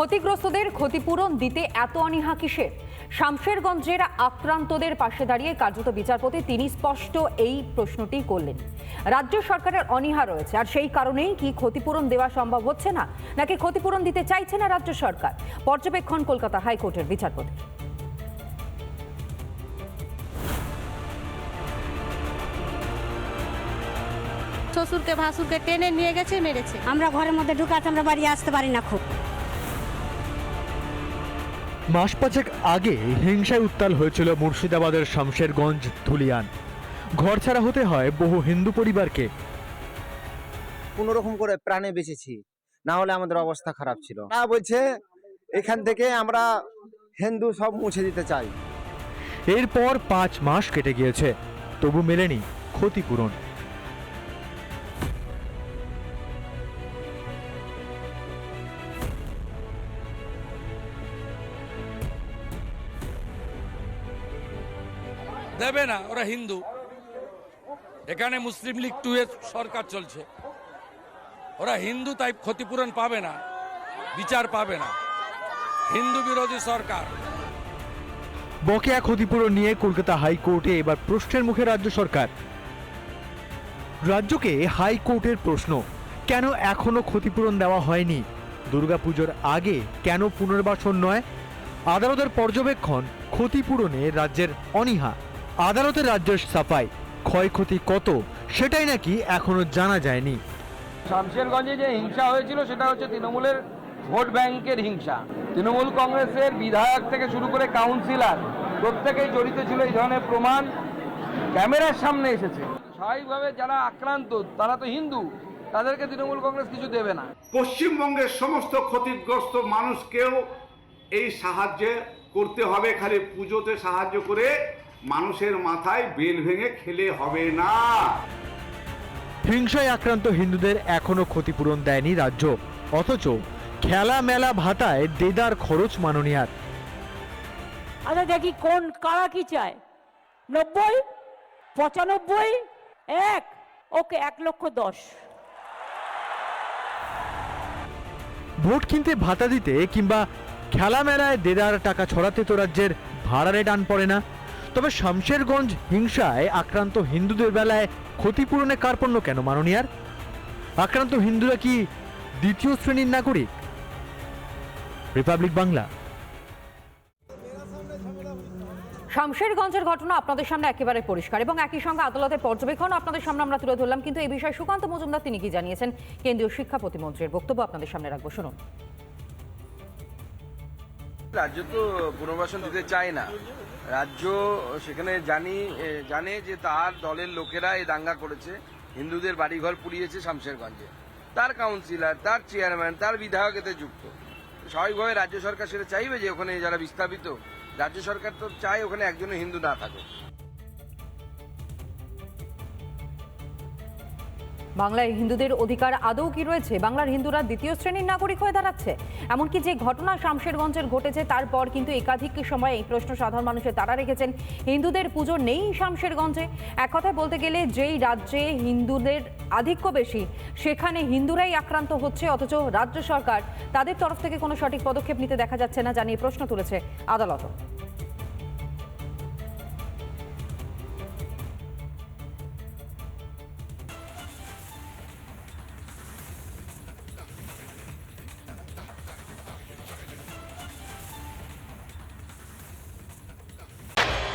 ক্ষতিগ্রস্তদের ক্ষতিপূরণ দিতে এত অনীহা কিসের? শামশেরগঞ্জের আক্রান্তদের পাশে দাঁড়িয়ে কার্যত বিচারপতি তিনি স্পষ্ট এই প্রশ্নটি করলেন। রাজ্য সরকারের অনীহা রয়েছে আর সেই কারণেই কি ক্ষতিপূরণ দেওয়া সম্ভব হচ্ছে না নাকি ক্ষতিপূরণ দিতে চাইছে না রাজ্য সরকার? পর্যবেক্ষণ কলকাতা হাইকোর্টের বিচারপতি। শ্বশুরকে ভাসুরকে টেনে নিয়ে গেছে মেরেছে। আমরা ঘরের মধ্যে ঢুকাতে আমরা বাড়ি আসতে পারি না খুব। মাস পাঁচেক আগে হিংসায় উত্তাল হয়েছিল মুর্শিদাবাদের শামশেরগঞ্জ ধুলিয়ান। ঘর ছাড়া হতে হয় বহু হিন্দু পরিবারকে। কোনো রকম করে প্রাণে বেঁচেছি না হলে আমাদের অবস্থা খারাপ ছিল। না বলছে এখান থেকে আমরা হিন্দু সব মুছে দিতে চাই। এরপর পাঁচ মাস কেটে গিয়েছে তবু মেলেনি ক্ষতিপূরণ। দেবে না, ওরা হিন্দু। এখানে মুসলিম লীগ টু এর সরকার চলছে। ওরা হিন্দু তাই ক্ষতিপূরণ পাবে না, বিচার পাবে না। হিন্দু বিরোধী সরকার। বকেয়া ক্ষতিপূরণ নিয়ে কলকাতা হাইকোর্টে এবার প্রশ্নের মুখে রাজ্য সরকার। রাজ্যকে হাইকোর্টের প্রশ্ন, কেন এখনও ক্ষতিপূরণ দেওয়া হয়নি? দুর্গাপুজোর আগে কেন পুনর্বাসন নয়? আদালতের পর্যবেক্ষণ, ক্ষতিপূরণে রাজ্যের অনীহা। আদালতের রাজ্যের সাফাই। ক্ষয়ক্ষতি কত সেটাই নাকি এখনও জানা যায়নি। শামশেরগঞ্জে যে হিংসা হয়েছিল সেটা হচ্ছে তৃণমূলের ভোট ব্যাংকের হিংসা। তৃণমূল কংগ্রেসের বিধায়ক থেকে শুরু করে কাউন্সিলর প্রত্যেকেই জড়িত ছিল এই ধরনের প্রমাণ ক্যামেরার সামনে এসেছে। স্বাভাবিকভাবে যারা আক্রান্ত তারা তো হিন্দু তাদেরকে তৃণমূল কংগ্রেস কিছু দেবে না। পশ্চিমবঙ্গের সমস্ত ক্ষতিগ্রস্ত মানুষকেও এই সাহায্যে করতে হবে খালি পুজোতে সাহায্য করে মানুষের মাথায় বেল ভেঙে খেলে হবে না। হিংসায় আক্রান্ত হিন্দুদের এখনও ক্ষতিপূরণ দেয়নি রাজ্য। অথচ খেলা মেলা ভাতায় দেদার খরচ মাননীয়ার। আচ্ছা দেখি কোন কারা কি চায়? নব্বই? পঁচানব্বই? এক? ওকে এক লক্ষ দশ। ভোট কিনতে ভাতা দিতে কিংবা খেলা মেলায় দেদার টাকা ছড়াতে তো রাজ্যের ভাড়ারে টান পড়ে না। তবে শামশেরগঞ্জ হিংসায় আক্রান্ত হিন্দুদের বেলায় ক্ষতিপূরণে কার্পণ্য কেন মাননীয়ার? আক্রান্ত হিন্দুরা কি দ্বিতীয় শ্রেণির নাগরিক? রিপাবলিক বাংলা। শামশেরগঞ্জের ঘটনা আপনাদের সামনে একেবারে পরিষ্কার এবং একই সঙ্গে আদালতের পর্যবেক্ষণ আপনাদের সামনে আমরা তুলে ধরলাম। কিন্তু এই বিষয়ে সুকান্ত মজুমদার তিনি কি জানিয়েছেন? কেন্দ্রীয় শিক্ষা প্রতিমন্ত্রীর বক্তব্য আপনাদের সামনে রাখব। শুনুন। রাজ্য তো পুনর্বাসন দিতে চায় না। রাজ্য সেখানে জানি জানে যে তার দলের লোকেরা এই দাঙ্গা করেছে। হিন্দুদের বাড়িঘর পুড়িয়েছে শামশেরগঞ্জে। তার কাউন্সিলর তার চেয়ারম্যান তার বিধায়ক এতে যুক্ত। স্বাভাবিকভাবে রাজ্য সরকার সেটা চাইবে যে ওখানে যারা বিস্থাপিত রাজ্য সরকার তো চায় ওখানে একজনও হিন্দু না থাকুক। বাংলায় হিন্দুদের অধিকার আদৌ কি রয়েছে? বাংলার হিন্দুরা দ্বিতীয় শ্রেণির নাগরিক হয়ে দাঁড়াচ্ছে। এমনকি যে ঘটনা শামশেরগঞ্জের ঘটেছে তারপর কিন্তু একাধিক সময় এই প্রশ্ন সাধারণ মানুষের তারা রেখেছেন। হিন্দুদের পুজো নেই শামশেরগঞ্জে। এক কথায় বলতে গেলে, যেই রাজ্যে হিন্দুদের আধিক্য বেশি, সেখানে হিন্দুরাই আক্রান্ত হচ্ছে, অথচ রাজ্য সরকার তাদের তরফ থেকে কোনো সঠিক পদক্ষেপ নিতে দেখা যাচ্ছে না, জানিয়ে প্রশ্ন তুলেছে আদালত।